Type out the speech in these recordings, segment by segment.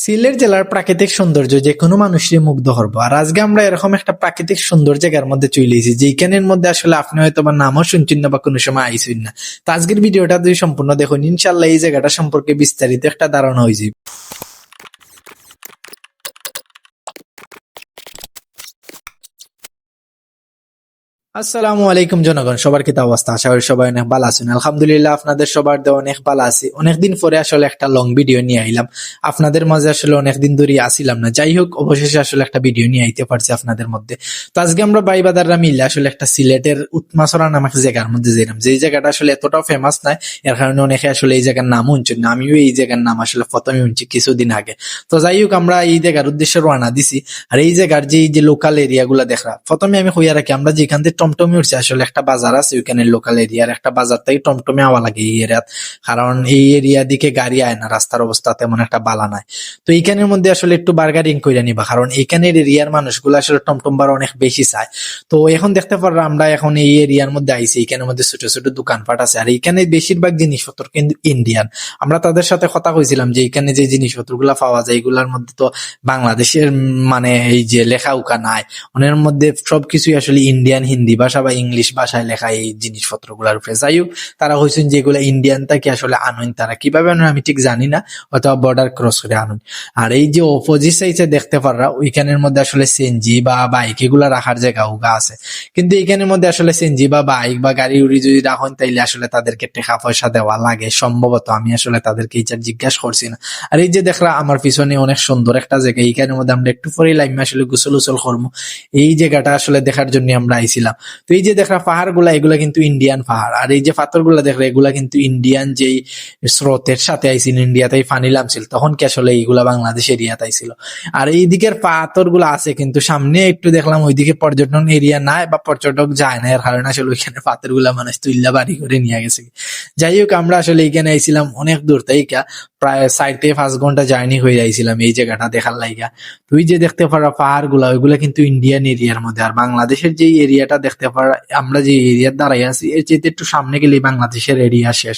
সিলেট জেলার প্রাকৃতিক সৌন্দর্য যে কোনো মানুষের মুগ্ধ করব আর আজকে আমরা এরকম একটা প্রাকৃতিক সুন্দর জায়গার মধ্যে চলে এসেছি যেখানের মধ্যে আসলে আপনি হয়তো বা নামও শুনছেন না বা কোনো সময় আইসেন না। তো আজকের ভিডিওটা যদি সম্পূর্ণ দেখুন ইনশাল্লাহ এই জায়গাটা সম্পর্কে বিস্তারিত একটা ধারণা হয়েছে আসসালামু আলাইকুম জনগণ, সবার কি অবস্থা? আশা করি সবাই অনেক ভালো আছেন। আলহামদুলিল্লাহ, আপনাদের সবার দেওয়া অনেক ভালো আছি। অনেকদিন পরে আসলে একটা লং ভিডিও নিয়ে আইলাম। আপনাদের মাঝে আসলে অনেকদিন ধরে আসিলাম না। যাই হোক, অবশেষে আসলে একটা ভিডিও নিয়ে আইতে পারছি আপনাদের মধ্যে। তো আজকে আমরা বাই বাদাররা মিলে আসলে একটা সিলেটের উৎমাসরা নামক জায়গার মধ্যে যেলাম যে জায়গাটা আসলে এতটাও ফেমাস নাই, এর কারণে অনেকে আসলে এই জায়গার নাম শুনছেন না। আমিও এই জায়গার নাম আসলে প্রথমে শুনছি কিছুদিন আগে। তো যাই হোক, আমরা এই জায়গার উদ্দেশ্যে রওনা দিছি। আর এই জায়গার যে যে লোকাল এরিয়া গুলা দেখা প্রথমে আমি হইয়া রাখি, আমরা যেখান থেকে টমটমে উঠছি। আসলে একটা বাজার আছে ওইখানে লোকাল এরিয়ার একটা বাজার থেকে টমটমে আওয়া লাগে এই এরিয়াত কারণ এই এরিয়া দিকে গাড়ি আয় না, রাস্তার অবস্থা তেমন একটা বালা নাই। তো এইখানের মধ্যে আসলে একটু বার্গারিং করে নিবা, কারণ এইখানের এরিয়ার মানুষগুলো আসলে টমটম বার অনেক বেশি চায়। তো এখন দেখতে পারব আমরা এখন এই এরিয়ার মধ্যে আইছি, এইখানের মধ্যে ছোট ছোট দোকানপাট আছে। আর এইখানে বেশিরভাগ জিনিসপত্র কিন্তু ইন্ডিয়ান আমরা তাদের সাথে কথা কইছিলাম যে এখানে যে জিনিসপত্রগুলা পাওয়া যায় এগুলার মধ্যে তো বাংলাদেশের মানে এই যে লেখা উকা নাই। ওনের মধ্যে সবকিছুই আসলে ইন্ডিয়ান হিন্দি ভাষা বা ইংলিশ ভাষায় লেখা এই জিনিসপত্রগুলার উপরে যাই হোক তারা হয়েছেন যে এগুলা ইন্ডিয়ান তাকে আসলে আনুন তারা কীভাবে আনুন আমি ঠিক জানি না, অথবা বর্ডার ক্রস করে আনুন আর এই যে অপোজিট সাইডে দেখতে পাররা, ওইখানের মধ্যে আসলে সেনজি বা বাইক এগুলা রাখার জায়গা উগা আছে। কিন্তু এখানের মধ্যে আসলে সেনজি বা বাইক বা গাড়ি উড়ি যদি রাখেন, তাইলে আসলে তাদেরকে টাকা পয়সা দেওয়া লাগে। সম্ভবত আমি আসলে তাদেরকে এই জিজ্ঞাসা করছি না। আর এই যে দেখলা আমার পিছনে অনেক সুন্দর একটা জায়গা, এইখানের মধ্যে আমরা একটু পরেই লাইমে আসলে গোসল উসল করব এই জায়গাটা আসলে দেখার জন্য আমরা আইছিলাম। তো এই যে দেখলা পাহাড়গুলা এগুলা কিন্তু ইন্ডিয়ান পাহাড়। আর এই যে পাথরগুলা দেখলা এগুলা কিন্তু ইন্ডিয়ান যেই স্রোতের সাথে আইছিল, ইন্ডিয়াতেই ফানি নামছিল, তখন কি আসলে এইগুলা বাংলাদেশ এরিয়াতে আইছিল? আর এই দিকের পাথরগুলা আছে, কিন্তু সামনে একটু দেখলাম ওইদিকে পর্যটন এরিয়া নাই বা পর্যটক যায় না, এর কারণে আসলে ওইখানে পাথরগুলা মানুষ তুইল্লা বাড়ি করে নিয়ে গেছে। যাই হোক, আমরা আসলে এইখানে আইছিলাম অনেক দূর, তাই প্রায় চার থেকে পাঁচ ঘণ্টা জার্নি হয়ে যাইছিলাম এই জায়গাটা দেখার লাইগা। তুই যে দেখতে পারা পাহাড়গুলা ওইগুলা কিন্তু ইন্ডিয়ান এরিয়ার মধ্যে। আর বাংলাদেশের যে এরিয়াটা দেখতে পারা, আমরা যে এরিয়ার দাঁড়াই আছি, এর চেয়ে একটু সামনে গেলে বাংলাদেশের এরিয়া শেষ।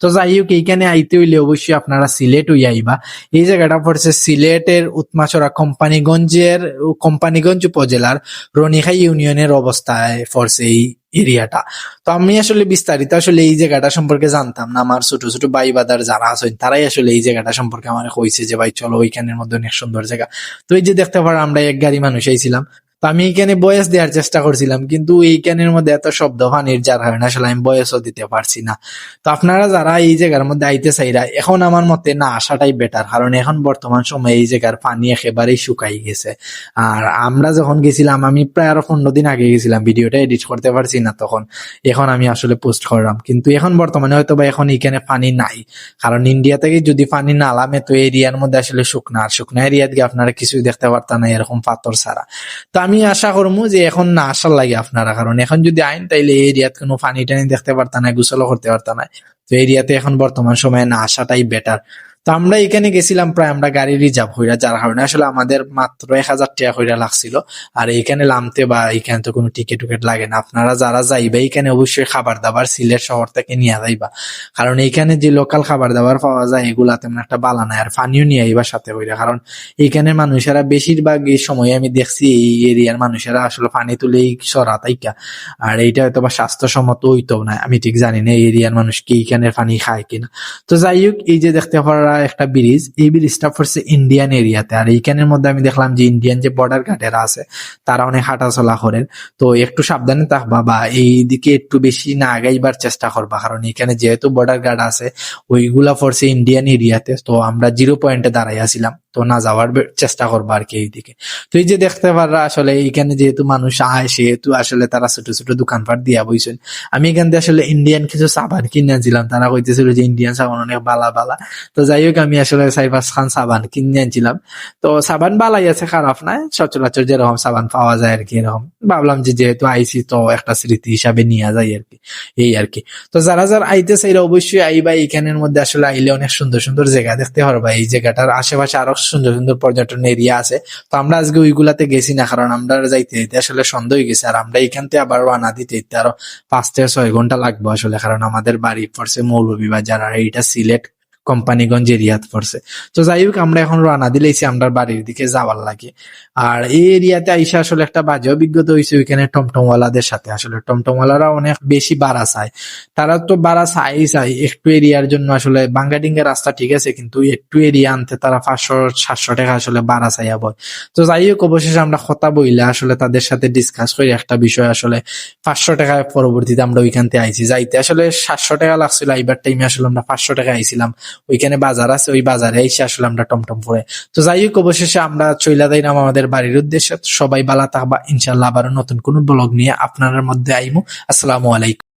তো যাই হোক, এইখানে আইতে হইলে অবশ্যই আপনারা সিলেট হইয়া আইবা। এই জায়গাটা পড়ছে সিলেটের উৎমাচরা কোম্পানিগঞ্জের কোম্পানিগঞ্জ উপজেলার রনিখাই ইউনিয়নের অবস্থায় পড়ছে এই এরিয়াটা। তো আমি আসলে বিস্তারিত আসলে এই জায়গাটা সম্পর্কে জানতাম না। আমার ছোট ছোট ভাই বাদার যারা আছেন, তারাই আসলে এই জায়গাটা সম্পর্কে আমার কইছে যে, ভাই, চলো ওইখানের মধ্যে অনেক সুন্দর জায়গা। তো এই যে দেখতে পারো, আমরা এক গাড়ি মানুষ আইছিলাম। তো আমি এইখানে বয়স দেওয়ার চেষ্টা করছিলাম, কিন্তু এইখানের মধ্যে এত শব্দ পানির যার কারণে আসলে আমি বয়সও দিতে পারছি না। তো আপনারা যারা এই জায়গার মধ্যে আইতে চাইরা, এখন আমার মতে না, আসাটাই বেটার কারণ এখন বর্তমান সময়ে এই জায়গার পানি একেবারেই শুকাই গেছে। আর আমরা যখন গেছিলাম, আমি প্রায় আরও পনেরো দিন আগে গেছিলাম, ভিডিওটা এডিট করতে পারছি না তখন। এখন আমি আসলে পোস্ট করলাম, কিন্তু এখন বর্তমানে হয়তো বা এখন এখানে পানি নাই। কারণ ইন্ডিয়া থেকে যদি পানি না নামে তো এরিয়ার মধ্যে আসলে শুকনা। আর শুকনা এরিয়াত গিয়ে আপনারা কিছুই দেখতে পারতাম না, এরকম পাথর ছাড়া। তো আমি আশা করব যে এখন না আসার লাগে আপনারা, কারণ এখন যদি আইন তাইলে এই এরিয়াত কোনো পানি টানি দেখতে পারতাম না গোসলও করতে পারতাম না তো এরিয়াতে এখন বর্তমান সময়ে না আসাটাই বেটার তো আমরা এখানে গেছিলাম প্রায় আমরা গাড়ি রিজার্ভ হইরা, যার কারণে আসলে আমাদের মাত্র এক হাজার টাকা হইরা লাগছিল। আর এইখানে নামতে বা এইখানে তো কোনো টিকিট টুকেট লাগে না। আপনারা যারা যাইবা, এখানে অবশ্যই খাবার দাবার সিলেট শহর থেকে নিয়ে যাইবা। কারণ এইখানে যে লোকাল খাবার দাবার পাওয়া যায়, এগুলা তেমন একটা বালা নাই। আর পানিও নিয়ে আইবা সাথে হইরা। কারণ এইখানে মানুষেরা বেশিরভাগ এই সময় আমি দেখছি, এই এরিয়ার মানুষেরা আসলে পানি তুলেই সরা তাইকা। আর এইটা হয়তো বা স্বাস্থ্যসম্মত হইতো না আমি ঠিক জানি না এই এরিয়ার মানুষ কি এইখানে পানি খায় কিনা। তো যাই হোক, এই যে দেখতে পারা একটা ব্রিজ এই ব্রিজটা পড়ছে ইন্ডিয়ান এরিয়াতে আর এইখানের মধ্যে আমি দেখলাম যে ইন্ডিয়ান যে বর্ডার গার্ডেরা আছে, তারা অনেক হাঁটাচলা করেন। তো একটু সাবধানে থাকবা বা এই দিকে একটু বেশি না আগাইবার চেষ্টা করবা, কারণ এখানে যেহেতু বর্ডার গার্ড আছে, ওইগুলা পড়ছে ইন্ডিয়ান এরিয়াতে তো আমরা জিরো পয়েন্টে দাঁড়াই আসিলাম তো না যাওয়ার চেষ্টা করবা আর কি এইদিকে। তো এই যে দেখতে পাররা আসলে এইখানে যেহেতু মানুষ আয়, সেহেতু আসলে তারা ছোট ছোট দোকানপাট দিয়া বইছেন। আমি এখান থেকে আসলে ইন্ডিয়ান কিছু সাবান কিনেছিলাম তারা কইতেছিল যে ইন্ডিয়ান সাবান অনেক বালা বালা। তো যাই হোক, আমি আসলে পাঁচ খান সাবান কিনে আনছিলাম। তো সাবান বালাই আছে, খারাপ নাই। সচরাচর যেরকম সাবান পাওয়া যায় আর কি এরকম। ভাবলাম যে যেহেতু আইসি তো একটা স্মৃতি হিসাবে নিয়ে যায় আর কি। এই আর কি। তো যারা যারা আইতে চাইলে অবশ্যই আইবা। এখানের মধ্যে আসলে আইলে অনেক সুন্দর সুন্দর জায়গা দেখতে পারবা। এই জায়গাটার আশেপাশে আরও সুন্দর সুন্দর পর্যটন এরিয়া আছে। তো আমরা আজকে ওইগুলাতে গেছি না, কারণ আমরা যাইতে যাইতে আসলে সন্দেহ হয়ে গেছে, আর আমরা এখান থেকে আবার রানা দিতে আরও পাঁচ থেকে ছয় ঘণ্টা লাগবে আসলে, কারণ আমাদের বাড়ি পড়ছে মৌলভীবাজার, আর এইটা সিলেট। কোম্পানিগঞ্জ এরিয়াত পড়ছে। তো যাই হোক আমরা এখন রানা দিলেছি আমরা বাড়ির দিকে যাওয়ার লাগে। আর এই এরিয়াতে আইসা আসলে একটা বাজে অভিজ্ঞতা হয়েছে ওইখানে টমটমওয়ালাদের সাথে। আসলে টমটমওয়ালারা অনেক বেশি বাড়া চায়। তারা তো বাড়া চাই চাই একটু এরিয়ার জন্য আসলে বাঙ্গাডিঙ্গের রাস্তা ঠিক আছে, কিন্তু একটু এরিয়া আনতে তারা পাঁচশো, সাতশো টাকা আসলে বাড়া চাইয়া বয়। তো যাই হোক অবশেষে আমরা কথা বইলে আসলে তাদের সাথে ডিসকাস করি একটা বিষয় আসলে পাঁচশো টাকায় পরবর্তীতে আমরা ওইখান থেকে আইছি। যাইতে আসলে সাতশো টাকা লাগছিল এইবার টাইমে আসলে আমরা পাঁচশো টাকা আইছিলাম। ওইখানে বাজার আছে, ওই বাজারে এসে আসলে আমরা টমটম পরে তো যাই হোক, অবশেষে আমরা চইলা দিলাম আমাদের বাড়ির উদ্দেশ্যে। সবাই বালা থাকবা। ইনশাল্লাহ আবার নতুন কোনো ব্লগ নিয়ে আপনার মধ্যে আইমু। আসসালামু আলাইকুম।